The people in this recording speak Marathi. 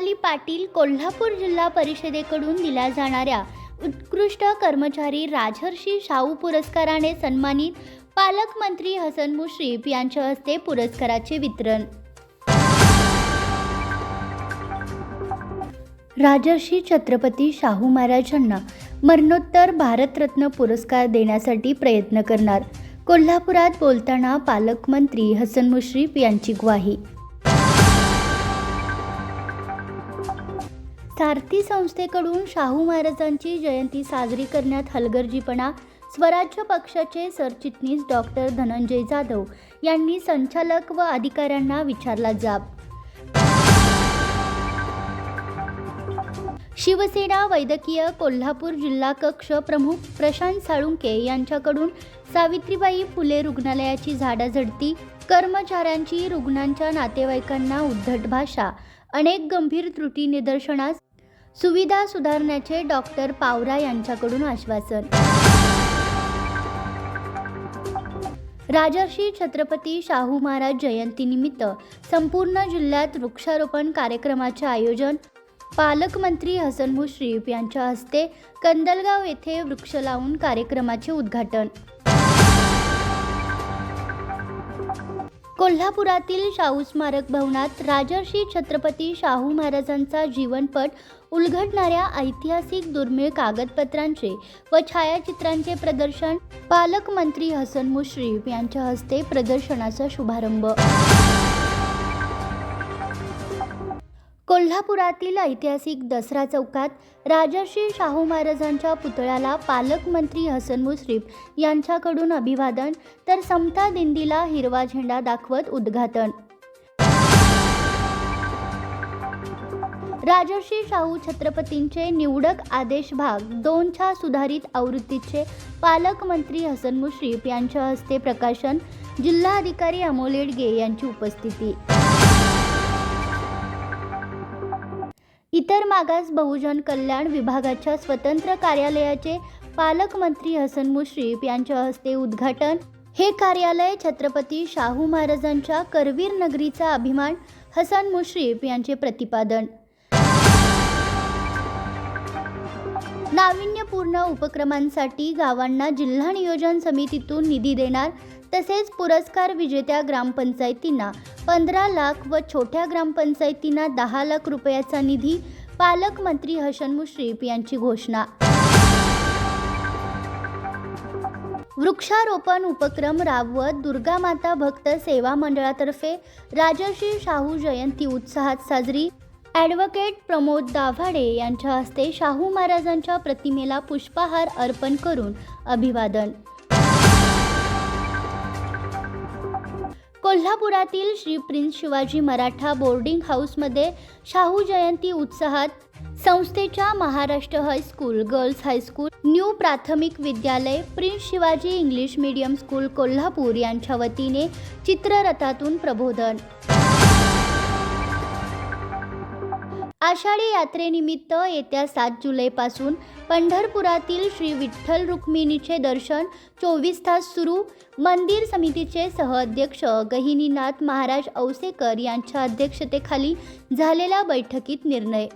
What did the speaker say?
सोनाली पाटील कोल्हापूर जिल्हा परिषदेकडून दिल्या जाणाऱ्या उत्कृष्ट कर्मचारी राजहर्षी शाहू पुरस्काराने सन्मानित पालकमंत्री हसन मुश्रीफ यांच्या हस्ते पुरस्काराचे वितरण. राजर्षी छत्रपती शाहू महाराजांना मरणोत्तर भारतरत्न पुरस्कार देण्यासाठी प्रयत्न करणार कोल्हापुरात बोलताना पालकमंत्री हसन मुश्रीफ यांची ग्वाही सारथी संस्थेकडून शाहू महाराजांची जयंती साजरी करण्यात हलगर्जीपणा स्वराज्य पक्षाचे सरचिटणीस डॉक्टर धनंजय जाधव यांनी संचालक व अधिकाऱ्यांना विचारला जाब. शिवसेना वैद्यकीय कोल्हापूर जिल्हा कक्ष प्रमुख प्रशांत साळुंके यांच्याकडून सावित्रीबाई फुले रुग्णालयाची झाडाझडती कर्मचाऱ्यांची रुग्णांच्या नातेवाईकांना उद्धट भाषा अनेक गंभीर त्रुटी निदर्शनास सुविधा सुधारण्याचे डॉक्टर पावरा यांच्याकडून आश्वासन. राजर्षी छत्रपती शाहू महाराज जयंतीनिमित्त संपूर्ण जिल्ह्यात वृक्षारोपण कार्यक्रमाचे आयोजन पालकमंत्री हसन मुश्रीफ यांच्या हस्ते कंदलगाव येथे वृक्ष लावून कार्यक्रमाचे उद्घाटन. कोल्हापुरातील शाहू स्मारक भवनात राजर्षी छत्रपती शाहू महाराजांचा जीवनपट उलगडणाऱ्या ऐतिहासिक दुर्मिळ कागदपत्रांचे व छायाचित्रांचे प्रदर्शन पालकमंत्री हसन मुश्रीफ यांच्या हस्ते प्रदर्शनाचा शुभारंभ. कोल्हापुरातील ऐतिहासिक दसरा चौकात राजर्षी शाहू महाराजांच्या पुतळ्याला पालकमंत्री हसन मुश्रीफ यांच्याकडून अभिवादन तर समता दिंडीला हिरवा झेंडा दाखवत उद्घाटन. राजर्षी शाहू छत्रपतींचे निवडक आदेश भाग दोनच्या सुधारित आवृत्तीचे पालकमंत्री हसन मुश्रीफ यांच्या हस्ते प्रकाशन जिल्हाधिकारी अमोल येडगे यांची उपस्थिती. इतर मागास बहुजन कल्याण विभागाच्या स्वतंत्र कार्यालयाचे पालकमंत्री हसन मुश्रीफ यांच्या हस्ते उद्घाटन. हे कार्यालय छत्रपती शाहू महाराजांच्या करवीर नगरीचा अभिमान हसन मुश्रीफ यांचे प्रतिपादन. नाविन्यपूर्ण उपक्रमांसाठी गावांना जिल्हा नियोजन समितीतून निधी देणार तसेच पुरस्कार विजेत्या ग्रामपंचायतींना पंधरा लाख व छोट्या ग्रामपंचायतींना दहा लाख रुपयाचा निधी पालकमंत्री हसन मुश्रीफ यांची घोषणा. वृक्षारोपण उपक्रम राबवत दुर्गामाता भक्त सेवा मंडळातर्फे राजर्षी शाहू जयंती उत्साहात साजरी. ॲडव्होकेट प्रमोद दाभाडे यांच्या हस्ते शाहू महाराजांच्या प्रतिमेला पुष्पहार अर्पण करून अभिवादन. कोल्हापुरातील श्री प्रिन्स शिवाजी मराठा बोर्डिंग हाऊसमध्ये शाहू जयंती उत्साहात संस्थेच्या Maharashtra high school girls high school new प्राथमिक विद्यालय Prince Shivaji English medium school Kolhapur यांच्या वतीने चित्ररथातून प्रबोधन. आषाढी यात्रेनिमित्त येत्या सात जुलैपासून पंढरपुरातील श्री विठ्ठल रुक्मिणीचे दर्शन चोवीस तास सुरू. मंदिर समितीचे सहअध्यक्ष गहिनीनाथ महाराज औसेकर यांच्या अध्यक्षतेखाली झालेल्या बैठकीत निर्णय